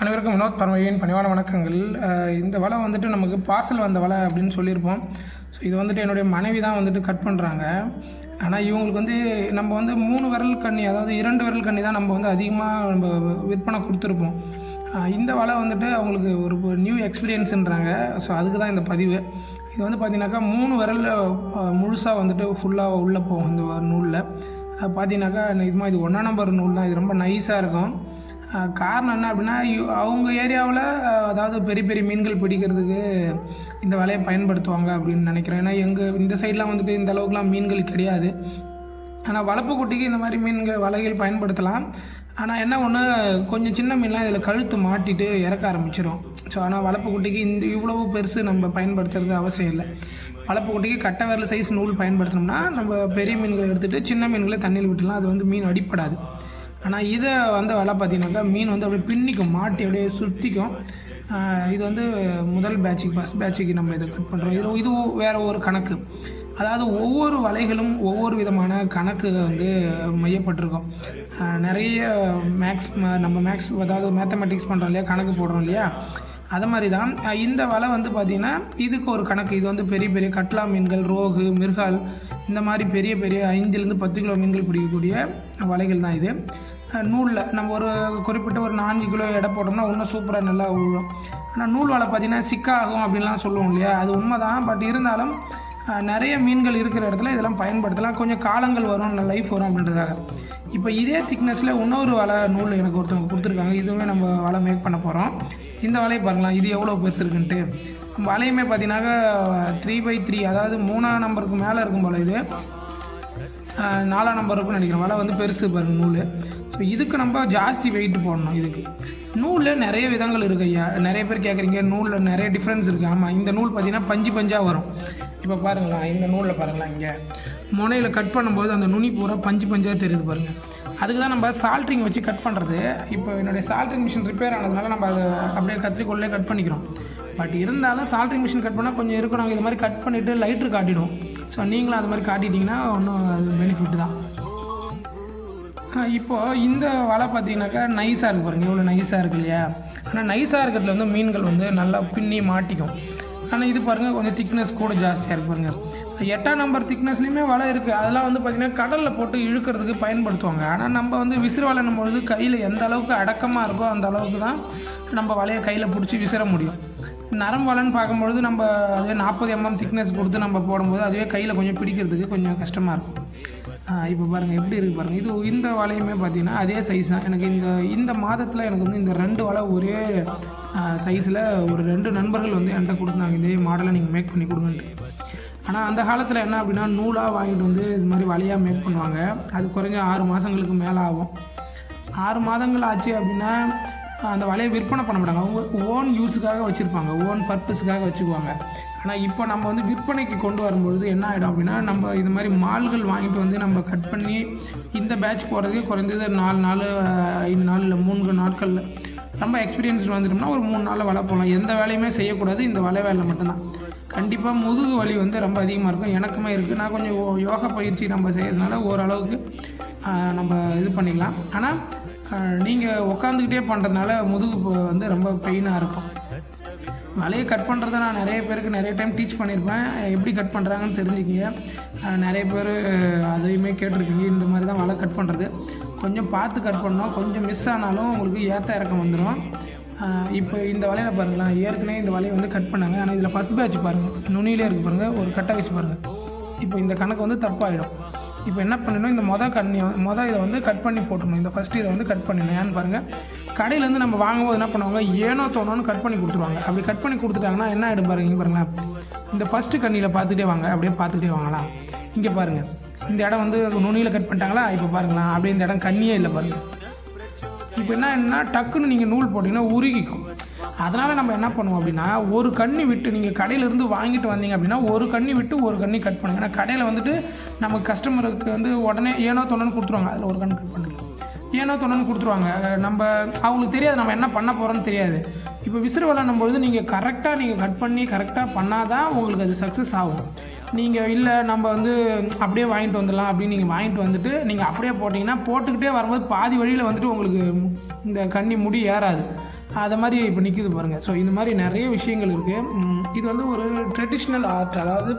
அனைவருக்கும் வினோத் பரமையின் பணிவான வணக்கங்கள். இந்த வலை வந்துட்டு நமக்கு பார்சல் வந்த வலை அப்படின்னு சொல்லியிருப்போம். ஸோ இது வந்துட்டு என்னுடைய மனைவி தான் வந்துட்டு கட் பண்ணுறாங்க ஆனால் இவங்களுக்கு வந்து நம்ம வந்து மூணு விரல் கண்ணி அதாவது இரண்டு விரல் கண்ணி தான் நம்ம வந்து அதிகமாக நம்ம விற்பனை கொடுத்துருப்போம். இந்த வலை வந்துட்டு அவங்களுக்கு ஒரு நியூ எக்ஸ்பீரியன்ஸுன்றாங்க ஸோ அதுக்கு தான் இந்த பதிவு. இது வந்து பார்த்தீங்கன்னாக்கா மூணு விரல் முழுசாக வந்துட்டு ஃபுல்லாக உள்ளே போகும் இந்த நூலில். பார்த்தீங்கன்னாக்கா இது மாதிரி இது ஒன்றா நம்பர் நூல் தான். இது ரொம்ப நைஸாக இருக்கும். காரணம் என்ன அப்படின்னா அவங்க ஏரியாவில் அதாவது பெரிய பெரிய மீன்கள் பிடிக்கிறதுக்கு இந்த வலையை பயன்படுத்துவாங்க அப்படின்னு நினைக்கிறேன். ஏன்னா எங்கள் இந்த சைட்லாம் வந்துட்டு இந்த அளவுக்குலாம் மீன்கள் கிடையாது. ஆனால் வளர்ப்பு குட்டிக்கு இந்த மாதிரி மீன்கள் வலைகள் பயன்படுத்தலாம். ஆனால் என்ன ஒன்று கொஞ்சம் சின்ன மீன்லாம் இதில் கழுத்து மாட்டிட்டு இறக்க ஆரம்பிச்சிடும் ஸோ ஆனால் வளர்ப்பு குட்டிக்கு இந்த இவ்வளவு பெருசு நம்ம பயன்படுத்துறது அவசியம் இல்லை. வளர்ப்பு குட்டிக்கு கட்டை விரல் சைஸ் நூல் பயன்படுத்தினோம்னா நம்ம பெரிய மீன்களை எடுத்துகிட்டு சின்ன மீன்களை தண்ணியில் விட்டுலாம் அது வந்து மீன் அடிப்படாது. ஆனால் இதை வந்து வலை பார்த்தீங்கன்னாக்கா மீன் வந்து அப்படியே பின்னிக்கும் மாட்டி அப்படியே சுற்றிக்கும் இது வந்து முதல் பேட்சுக்கு ஃபஸ்ட் பேட்சுக்கு நம்ம இதை கட் பண்ணுறோம் இது இது வேறு ஒரு கணக்கு. அதாவது ஒவ்வொரு வலைகளும் ஒவ்வொரு விதமான கணக்கு வந்து மையப்பட்டிருக்கும். நிறைய மேக்ஸ் நம்ம மேக்ஸ் அதாவது மேத்தமெட்டிக்ஸ் பண்ணுறோம் இல்லையா கணக்கு போடுறோம் இல்லையா? அது மாதிரி தான் இந்த வலை வந்து பார்த்திங்கன்னா இதுக்கு ஒரு கணக்கு. இது வந்து பெரிய பெரிய கட்லா மீன்கள் ரோகு மிருகால் இந்த மாதிரி பெரிய பெரிய ஐந்துலேருந்து பத்து கிலோ மீன்கள் பிடிக்கக்கூடிய வலைகள் தான் இது. நூலில் நம்ம ஒரு குறிப்பிட்ட ஒரு நான்கு கிலோ எடை போட்டோம்னா இன்னும் சூப்பராக நல்லா விழும் ஆனால் நூல் வலை பார்த்திங்கன்னா சிக்காகும் அப்படின்லாம் சொல்லுவோம் இல்லையா? அது உண்மை தான் பட் இருந்தாலும் நிறைய மீன்கள் இருக்கிற இடத்துல இதெல்லாம் பயன்படுத்தலாம். கொஞ்சம் காலங்கள் வரும் லைஃப் வரும் அப்படின்றதுக்காக. இப்போ இதே திக்னஸில் இன்னொரு வலை நூல் எனக்கு ஒருத்தவங்க கொடுத்துருக்காங்க. இதுவுமே நம்ம வலை மேக் பண்ண போகிறோம் இந்த வலையை பாருங்களா இது எவ்வளோ பெருசு இருக்குன்ட்டு. வலையுமே பார்த்தீங்கன்னாக்கா த்ரீ பை த்ரீ அதாவது மூணாம் நம்பருக்கு மேலே இருக்கும் போல் இது. நாலாம் நம்பர் இருக்கும்னு நினைக்கிறேன். வலை வந்து பெருசு பாருங்க நூல். ஸோ இதுக்கு நம்ம ஜாஸ்தி வெயிட் போடணும் இதுக்கு. நூலில் நிறைய விதங்கள் இருக்கு ஐயா. நிறைய பேர் கேட்குறீங்க நூலில் நிறைய டிஃப்ரென்ஸ் இருக்குது ஆமாம் இந்த நூல் பார்த்தீங்கன்னா பஞ்சு பஞ்சாக வரும். இப்போ பாருங்களா இந்த நூலில் பாருங்களா இங்கே. முனையில் கட் பண்ணும்போது அந்த நுனி பூரா பஞ்சு பஞ்சாக தெரியுது பாருங்கள் அதுக்கு தான் நம்ம சால்ட்ரிங் வச்சு கட் பண்ணுறது இப்போ என்னுடைய சால்ட்ரிங் மிஷின் ரிப்பேர் ஆனதுனால நம்ம அதை அப்படியே கத்திரிக்கோள்லேயே கட் பண்ணிக்கிறோம். பட் இருந்தாலும் சால்ட்ரிங் மிஷின் கட் பண்ணால் கொஞ்சம் இருக்கும். நாங்கள் இது மாதிரி கட் பண்ணிவிட்டு லைட்ரு காட்டிடுவோம். ஸோ நீங்களும் அது மாதிரி காட்டிட்டீங்கன்னா ஒன்றும் அது பெனிஃபிட் தான். இப்போது இந்த வலை பார்த்தீங்கன்னாக்கா நைஸாக இருக்குது பாருங்கள் இவ்வளோ நைஸாக இருக்கு இல்லையா? ஆனால் நைஸாக இருக்கிறதுல வந்து மீன்கள் வந்து நல்லா பின்னி மாட்டிக்கும். ஆனால் இது பாருங்கள் கொஞ்சம் திக்னஸ் கூட ஜாஸ்தியாக இருக்கு பாருங்கள் எட்டாம் நம்பர் திக்னஸ்லேயுமே வலை இருக்குது அதெல்லாம் வந்து பார்த்திங்கன்னா கடலில் போட்டு இழுக்கிறதுக்கு பயன்படுத்துவாங்க. ஆனால் நம்ம வந்து விசிறு வலைன்னும் பொழுது கையில் எந்த அளவுக்கு அடக்கமாக இருக்கோ அந்த அளவுக்கு தான் நம்ம வலையை கையில் பிடிச்சி விசிற முடியும். நரம்பு வலைன்னு பார்க்கும்பொழுது நம்ம அதுவே நாற்பது எம்எம் திக்னஸ் கொடுத்து நம்ம போடும்போது அதுவே கையில் கொஞ்சம் பிடிக்கிறதுக்கு கொஞ்சம் கஷ்டமாக இருக்கும். இப்போ பாருங்கள் எப்படி இருக்குது பாருங்கள் இது இந்த வலையுமே பார்த்தீங்கன்னா அதே சைஸ் தான். எனக்கு இந்த இந்த மாதத்தில் எனக்கு வந்து இந்த ரெண்டு வலை ஒரே சைஸில் ஒரு ரெண்டு நண்பர்கள் வந்து என்கிட்ட கொடுத்தாங்க இதே மாடலை நீங்கள் மேக் பண்ணி கொடுங்கன்ட்டு. ஆனால் அந்த காலத்தில் என்ன அப்படின்னா நூலாக வாங்கிட்டு வந்து இது மாதிரி வலையாக மேக் பண்ணுவாங்க. அது குறைஞ்ச ஆறு மாதங்களுக்கு மேலே ஆகும். ஆறு மாதங்கள் ஆச்சு அப்படின்னா அந்த வலையை விற்பனை பண்ண மாட்டாங்க. அவங்க ஓன் யூஸுக்காக வச்சுருப்பாங்க. ஓன் பர்பஸுக்காக வச்சுக்குவாங்க. ஆனால் இப்போ நம்ம வந்து விற்பனைக்கு கொண்டு வரும்பொழுது என்ன ஆகிடும் அப்படின்னா நம்ம இது மாதிரி மால்கள் வாங்கிட்டு வந்து நம்ம கட் பண்ணி இந்த பேட்ச் போகிறதுக்கு குறைந்தது நாலு நாள் ஐந்து நாள் இல்லை மூன்று நாட்களில் ரொம்ப எக்ஸ்பீரியன்ஸ் வந்துட்டோம்னா ஒரு மூணு நாளில் வலை போகலாம் எந்த வேலையுமே செய்யக்கூடாது இந்த வலை வேலை மட்டும்தான். கண்டிப்பாக முதுகு வலி வந்து ரொம்ப அதிகமாக இருக்கும். எனக்குமே இருக்குது நான் கொஞ்சம் யோகா பயிற்சி நம்ம செய்யறதுனால ஓரளவுக்கு நம்ம இது பண்ணிக்கலாம். ஆனால் நீங்கள் உட்காந்துக்கிட்டே பண்ணுறதுனால முதுகு வந்து ரொம்ப பெயினாக இருக்கும். வலையை கட் பண்ணுறத நான் நிறைய பேருக்கு நிறைய டைம் டீச் பண்ணியிருப்பேன் எப்படி கட் பண்ணுறாங்கன்னு தெரிஞ்சுக்கிங்க. நிறைய பேர் அதையுமே கேட்டிருக்கீங்க. இந்த மாதிரி தான் வலை கட் பண்ணுறது கொஞ்சம் பார்த்து கட் பண்ணோம். கொஞ்சம் மிஸ் ஆனாலும் உங்களுக்கு ஏற்ற இறக்கம் வந்துடும் இப்போ இந்த வலையில் பாருங்களேன் ஏற்கனவே இந்த வலையை வந்து கட் பண்ணாங்க. ஆனால் இதில் ஃபஸ்ட் பேட்ச் பாருங்கள் நுனியிலே இருக்குது பாருங்கள் ஒரு கட்டை வச்சு பாருங்கள் இப்போ இந்த கணக்கு வந்து தப்பாயிடும். இப்போ என்ன பண்ணணும் இந்த மொதல் கண்ணி மொதல் இதை வந்து கட் பண்ணி போட்டுடணும். இந்த ஃபஸ்ட் இதை வந்து கட் பண்ணிடணும். ஏன்னு பாருங்கள் கடையிலேருந்து நம்ம வாங்கும்போது என்ன பண்ணுவாங்க ஏனோ தோணுன்னு கட் பண்ணி கொடுத்துருவாங்க. அப்படி கட் பண்ணி கொடுத்துட்டாங்கன்னா என்ன ஆகிடும் பாருங்க பாருங்களேன். இந்த ஃபஸ்ட்டு கண்ணியில் பார்த்துட்டே வாங்க அப்படியே பார்த்துட்டே வாங்கலாம். இங்கே பாருங்கள் இந்த இடம் வந்து நுனியில் கட் பண்ணிட்டாங்களா? இப்போ பாருங்களேன் அப்படியே இந்த இடம் கண்ணியே இல்லை பாருங்கள் இப்போ என்ன என்ன டக்குன்னு நீங்கள் நூல் போட்டிங்கன்னா உருகிக்கும். அதனால் நம்ம என்ன பண்ணுவோம் அப்படின்னா ஒரு கண்ணி விட்டு நீங்கள் கடையிலேருந்து வாங்கிட்டு வந்தீங்க அப்படின்னா ஒரு கண்ணி விட்டு ஒரு கண்ணி கட் பண்ணுங்க. ஏன்னா கடையில் வந்துட்டு நம்ம கஸ்டமருக்கு வந்து உடனே ஏனோ தொண்ணு கொடுத்துருவாங்க. அதில் ஒரு கண் கட் பண்ணிக்கலாம். ஏனோ தொண்ணு கொடுத்துருவாங்க. நம்ம அவங்களுக்கு தெரியாது நம்ம என்ன பண்ண போகிறோன்னு தெரியாது. இப்போ விசிறு விளாடும் பொழுது நீங்கள் கரெக்டாக நீங்கள் கட் பண்ணி கரெக்டாக பண்ணால் தான் உங்களுக்கு அது சக்ஸஸ் ஆகும். நீங்கள் இல்லை நம்ம வந்து அப்படியே வாங்கிட்டு வந்துடலாம் அப்படின்னு நீங்கள் வாங்கிட்டு வந்துட்டு நீங்கள் அப்படியே போட்டிங்கன்னா போட்டுக்கிட்டே வரும்போது பாதி வழியில் வந்துட்டு உங்களுக்கு இந்த கண்ணி முடி ஏறாது. அதை மாதிரி இப்போ நிற்கிது பாருங்கள் ஸோ இந்த மாதிரி நிறைய விஷயங்கள் இருக்குது இது வந்து ஒரு ட்ரெடிஷ்னல் ஆர்ட் அதாவது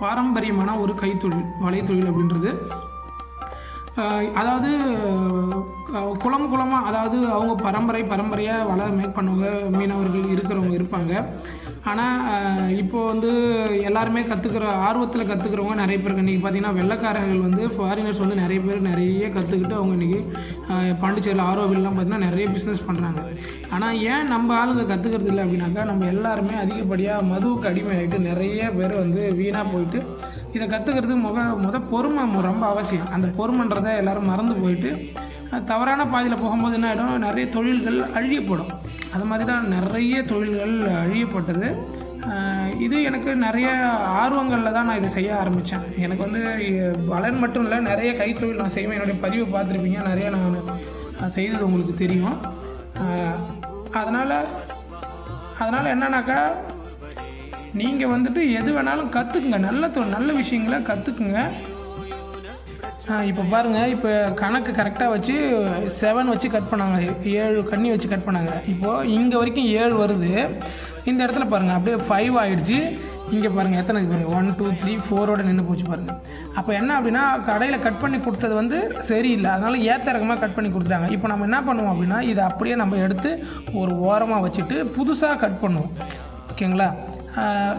பாரம்பரியமான ஒரு கைத்தொழில் வலைத்தொழில் அப்படின்றது. அதாவது குளம் குளமாக அதாவது அவங்க பரம்பரை பரம்பரையாக வள மேக் பண்ணவங்க மீனவர்கள் இருக்கிறவங்க இருப்பாங்க. ஆனால் இப்போ வந்து எல்லாருமே கற்றுக்கிற ஆர்வத்தில் கற்றுக்கிறவங்க நிறைய பேர். இன்றைக்கி பார்த்தீங்கன்னா வெள்ளைக்காரர்கள் வந்து ஃபாரினர்ஸ் வந்து நிறைய பேர் நிறைய கற்றுக்கிட்டு அவங்க இன்றைக்கி பாண்டிச்சேரியில் ஆரோவில்லாம் பார்த்தீங்கன்னா நிறைய பிஸ்னஸ் பண்ணுறாங்க ஆனால் ஏன் நம்ம ஆளுங்க கற்றுக்கிறது இல்லை அப்படின்னாக்கா நம்ம எல்லாருமே அதிகப்படியாக மதுவுக்கு அடிமையாகிட்டு நிறைய பேர் வந்து வீணாக போயிட்டு இதை கற்றுக்கிறது முக முத பொறுமை ரொம்ப அவசியம். அந்த பொறுமைன்றதை எல்லோரும் மறந்து போயிட்டு தவறான பாதையில் போகும்போது என்ன ஆகிடும் நிறைய தொழில்கள் அழியப்படும். அது மாதிரி தான் நிறைய தொழில்கள் அழியப்பட்டது. இது எனக்கு நிறைய ஆர்வங்களில் தான் நான் இதை செய்ய ஆரம்பித்தேன் எனக்கு வந்து பலன் வலன் மட்டும் இல்லை நிறைய கைத்தொழில் நான் செய்வேன். என்னுடைய பதிவை பார்த்துருப்பீங்க நிறைய நான் செய்தது உங்களுக்கு தெரியும். அதனால் அதனால் என்னன்னாக்கா நீங்கள் வந்துட்டு எது வேணாலும் கற்றுக்குங்க நல்ல தொ நல்ல விஷயங்களை கற்றுக்குங்க இப்போ பாருங்கள் இப்போ கணக்கு கரெக்டாக வச்சு செவன் வச்சு கட் பண்ணாங்க. ஏழு கண்ணி வச்சு கட் பண்ணாங்க. இப்போது இங்கே வரைக்கும் ஏழு வருது. இந்த இடத்துல பாருங்கள் அப்படியே ஃபைவ் ஆகிடுச்சு இங்கே பாருங்கள் எத்தனை பாருங்கள் ஒன் டூ த்ரீ ஃபோரோட நின்று போச்சு பாருங்கள் அப்போ என்ன அப்படின்னா கடையில் கட் பண்ணி கொடுத்தது வந்து சரியில்லை. அதனால் ஏத்த இறக்கமாக கட் பண்ணி கொடுத்தாங்க இப்போ நம்ம என்ன பண்ணுவோம் அப்படின்னா இதை அப்படியே நம்ம எடுத்து ஒரு ஓரமாக வச்சுட்டு புதுசாக கட் பண்ணுவோம். ஓகேங்களா?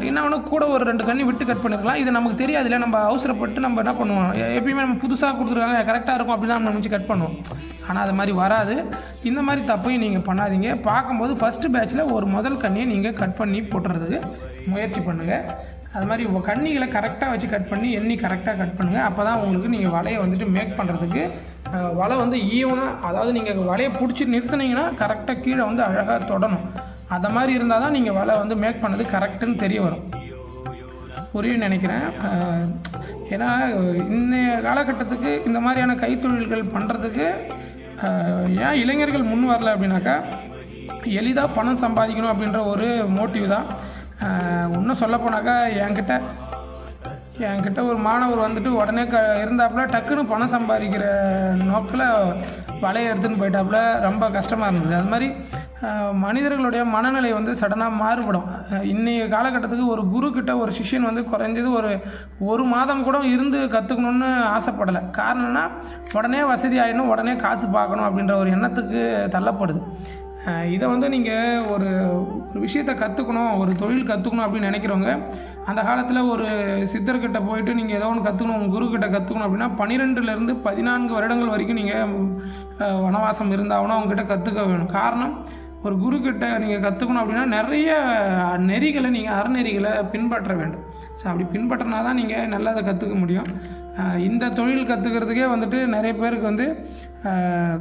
என்ன வேணும் கூட ஒரு ரெண்டு கண்ணி விட்டு கட் பண்ணிருக்கலாம். இது நமக்கு தெரியாது இல்லை நம்ம அவசரப்பட்டு நம்ம என்ன பண்ணுவோம்? எப்பயுமே நம்ம புதுசாக கொடுத்துருக்காங்க கரெக்டாக இருக்கும் அப்படி தான் நம்ம நினச்சி கட் பண்ணுவோம். ஆனால் அது மாதிரி வராது. இந்த மாதிரி தப்பையும் நீங்கள் பண்ணாதீங்க. பார்க்கும்போது ஃபஸ்ட்டு பேட்ச்சில் ஒரு முதல் கண்ணியை நீங்கள் கட் பண்ணி போட்டுறதுக்கு முயற்சி பண்ணுங்கள் அது மாதிரி உங்கள் கண்ணிகளை கரெக்டாக வச்சு கட் பண்ணி எண்ணி கரெக்டாக கட் பண்ணுங்கள் அப்போ தான் உங்களுக்கு நீங்கள் வலையை வந்துட்டு மேக் பண்ணுறதுக்கு வலை வந்து ஈவனாக அதாவது நீங்கள் வலையை பிடிச்சி நிறுத்துனீங்கன்னா கரெக்டாக கீழே வந்து அழகாக தொடணும். அந்த மாதிரி இருந்தால் தான் நீங்கள் வலை வந்து மேக் பண்ணது கரெக்டுன்னு தெரிய வரும். புரியும் நினைக்கிறேன். ஏன்னா இன்றைய காலகட்டத்துக்கு இந்த மாதிரியான கைத்தொழில்கள் பண்ணுறதுக்கு ஏன் இளைஞர்கள் முன் வரல அப்படின்னாக்கா எளிதாக பணம் சம்பாதிக்கணும் அப்படின்ற ஒரு மோட்டிவ் தான். இன்னும் சொல்லப்போனாக்கா என்கிட்ட என்கிட்ட ஒரு மாணவர் வந்துட்டு உடனே க இருந்தாப்புல டக்குன்னு பணம் சம்பாதிக்கிற நோக்கில் வலையை எடுத்துன்னு போயிட்டாப்புல. ரொம்ப கஷ்டமாக இருந்தது. அது மாதிரி மனிதர்களுடைய மனநிலை வந்து சடனாக மாறுபடும். இன்றைய காலகட்டத்துக்கு ஒரு குருக்கிட்ட ஒரு சிஷ்யன் வந்து குறைஞ்சது ஒரு ஒரு மாதம் கூட இருந்து கற்றுக்கணுன்னு ஆசைப்படலை. காரணம்னா உடனே வசதி ஆகிடணும் உடனே காசு பார்க்கணும் அப்படின்ற ஒரு எண்ணத்துக்கு தள்ளப்படுது. இதை வந்து நீங்கள் ஒரு ஒரு விஷயத்தை கற்றுக்கணும் ஒரு தொழில் கற்றுக்கணும் அப்படின்னு நினைக்கிறவங்க அந்த காலத்தில் ஒரு சித்தர்கிட்ட போயிட்டு நீங்கள் ஏதோ ஒன்று கற்றுக்கணும் உங்கள் குருக்கிட்ட கற்றுக்கணும் அப்படின்னா பன்னிரெண்டுலேருந்து பதினான்கு வருடங்கள் வரைக்கும் நீங்கள் வனவாசம் இருந்தாகணும் அவங்ககிட்ட கற்றுக்க வேணும். காரணம் ஒரு குருக்கிட்ட நீங்கள் கற்றுக்கணும் அப்படின்னா நிறைய நெறிகளை நீங்கள் அறநெறிகளை பின்பற்ற வேண்டும். ஸோ அப்படி பின்பற்றினா தான் நீங்கள் நல்லா அதை கற்றுக்க முடியும் இந்த தொழில் கற்றுக்கிறதுக்கே வந்துட்டு நிறைய பேருக்கு வந்து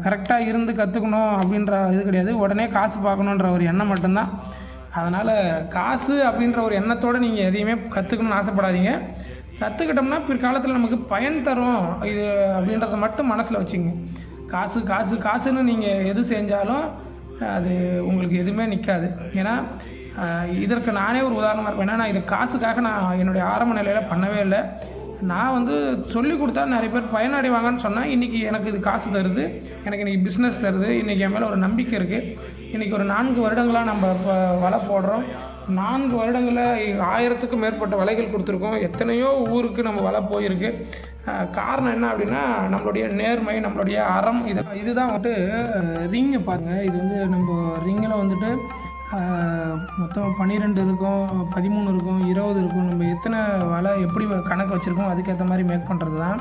கரெக்டாக இருந்து கற்றுக்கணும் அப்படின்ற இது கிடையாது. உடனே காசு பார்க்கணுன்ற ஒரு எண்ணம் மட்டும்தான். அதனால் காசு அப்படின்ற ஒரு எண்ணத்தோடு நீங்கள் எதையுமே கற்றுக்கணும்னு ஆசைப்படாதீங்க. கற்றுக்கிட்டோம்னா பிற்காலத்தில் நமக்கு பயன் தரும். இது அப்படின்றத மட்டும் மனசில் வச்சுங்க காசு காசு காசுன்னு நீங்கள் எது செஞ்சாலும் அது உங்களுக்கு எதுவுமே நிற்காது ஏன்னா இதற்கு நானே ஒரு உதாரணமாக இருப்பேன். ஏன்னா நான் இது காசுக்காக நான் என்னுடைய ஆரம்ப நிலையில் பண்ணவே இல்லை. நான் வந்து சொல்லி கொடுத்தா நிறைய பேர் பயனடைவாங்கன்னு சொன்னால் இன்றைக்கி எனக்கு இது காசு தருது எனக்கு இன்றைக்கி பிஸ்னஸ் தருது இன்றைக்கி என் மேலே ஒரு நம்பிக்கை இருக்குது இன்றைக்கி ஒரு நான்கு வருடங்களாக நம்ம இப்போ வலை போடுறோம். நான்கு வருடங்களில் ஆயிரத்துக்கும் மேற்பட்ட வலைகள் கொடுத்துருக்கோம். எத்தனையோ ஊருக்கு நம்ம வலை போயிருக்கு. காரணம் என்ன அப்படின்னா நம்மளுடைய நேர்மை நம்மளுடைய அறம் இது இதுதான் வந்துட்டு ரிங்கு பாருங்கள் இது வந்து நம்ம ரிங்கில் வந்துட்டு மொத்தம் பன்னிரெண்டு இருக்கும் பதிமூணு இருக்கும் இருபது இருக்கும். நம்ம எத்தனை வலை எப்படி வ- கணக்கு வச்சுருக்கோம் அதுக்கேற்ற மாதிரி மேக் பண்ணுறது தான்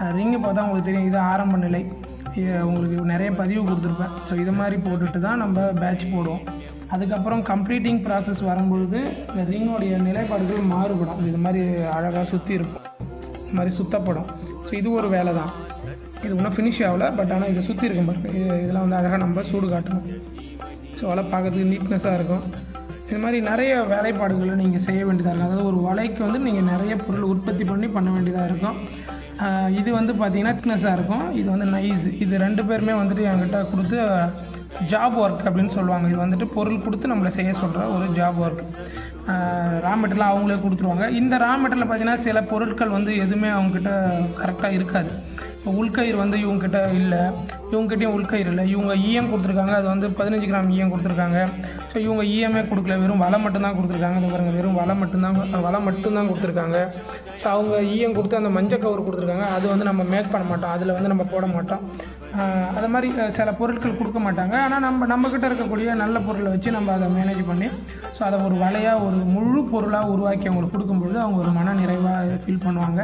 ரிங்கை பார்த்தா உங்களுக்கு தெரியும். இது ஆரம்ப நிலை. இது உங்களுக்கு நிறைய பதிவு கொடுத்துருப்பேன். ஸோ இது மாதிரி போட்டுட்டு தான் நம்ம பேட்ச் போடுவோம். அதுக்கப்புறம் கம்ப்ளீட்டிங் ப்ராசஸ் வரும்பொழுது இந்த ரிங்கோடைய நிலைப்பாடுகள் மாறுபடும். இது மாதிரி அழகாக சுற்றி இருக்கும். இது மாதிரி சுத்தப்படும். ஸோ இது ஒரு வேலை தான் இது ஒன்றும் ஃபினிஷ் ஆகலை பட் ஆனால் இதை சுற்றி இருக்கும் பாருங்க. இது இதெல்லாம் வந்து அழகாக நம்ம சூடு காட்டணும். ஸோ வலை பார்க்கறதுக்கு நீட்னஸாக இருக்கும். இது மாதிரி நிறைய வேலைப்பாடுகளை நீங்கள் செய்ய வேண்டியதாக இருக்கும். அதாவது ஒரு வலைக்கு வந்து நீங்கள் நிறைய பொருள் உற்பத்தி பண்ணி பண்ண வேண்டியதாக இருக்கும். இது வந்து பார்த்திங்கன்னா திக்னஸாக இருக்கும். இது வந்து நைஸ் இது ரெண்டு பேருமே வந்துட்டு என்கிட்ட கொடுத்து ஜாப் ஒர்க் அப்படின்னு சொல்லுவாங்க. இது வந்துட்டு பொருள் கொடுத்து நம்மளை செய்ய சொல்கிற ஒரு ஜாப் ஒர்க் ரா மெட்டீரியல் அவங்களே கொடுத்துருவாங்க. இந்த ரா மெட்டீரியல் பார்த்தீங்கன்னா சில பொருட்கள் வந்து எதுவுமே அவங்கக்கிட்ட கரெக்டாக இருக்காது. உள்கயிறு வந்து இவங்ககிட்ட இல்லை. இவங்ககிட்டயும் உள்கயிறு இல்லை. இவங்க ஈஎம் கொடுத்துருக்காங்க. அது வந்து பதினஞ்சு கிராம் ஈஎம் கொடுத்துருக்காங்க. ஸோ இவங்க ஈஎம்ஏ கொடுக்கல. வெறும் வலை மட்டும்தான் கொடுத்துருக்காங்க. இந்த பாருங்கள் வெறும் வலை மட்டும்தான் வலை மட்டும்தான் கொடுத்துருக்காங்க. ஸோ அவங்க ஈஎம் கொடுத்து அந்த மஞ்சள் கவர் கொடுத்துருக்காங்க. அது வந்து நம்ம மேக் பண்ண மாட்டோம். அதில் வந்து நம்ம போட மாட்டோம். அது மாதிரி சில பொருட்கள் கொடுக்க மாட்டாங்க. ஆனால் நம்ம நம்மக்கிட்ட இருக்கக்கூடிய நல்ல பொருளை வச்சு நம்ம அதை மேனேஜ் பண்ணி ஸோ அதை ஒரு வலையாக ஒரு முழு பொருளாக உருவாக்கி அவங்களுக்கு கொடுக்கும்பொழுது அவங்க ஒரு மன நிறைவாக ஃபீல் பண்ணுவாங்க.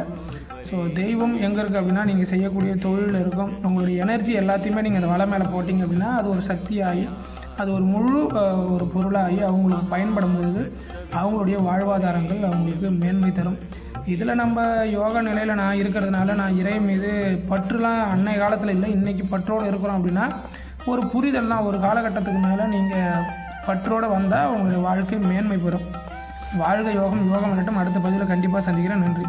ஸோ தெய்வம் எங்கே இருக்குது அப்படின்னா நீங்கள் செய்யக்கூடிய தொழிலில் இருக்கும். உங்களுடைய எனர்ஜி எல்லாத்தையுமே நீங்கள் அந்த வலை மேலே போட்டிங்க அப்படின்னா அது ஒரு சக்தியாகி அது ஒரு முழு ஒரு பொருளாகி அவங்களுக்கு பயன்படும் பொழுது அவங்களுடைய வாழ்வாதாரங்கள் அவங்களுக்கு மேன்மை தரும். இதில் நம்ம யோகா நிலையில் நான் இருக்கிறதுனால நான் இறை மீது பற்றுலாம் அன்னை காலத்தில் இல்லை இன்றைக்கி பற்றோடு இருக்கிறோம் அப்படின்னா ஒரு புரிதல் தான். ஒரு காலகட்டத்துக்கு மேலே நீங்கள் பற்றோடு வந்தால் உங்களுடைய வாழ்க்கை மேன்மை பெறும். வாழ்க யோகம் யோகம் மட்டும் அடுத்த பதிவில் கண்டிப்பாக சந்திக்கிறேன். நன்றி.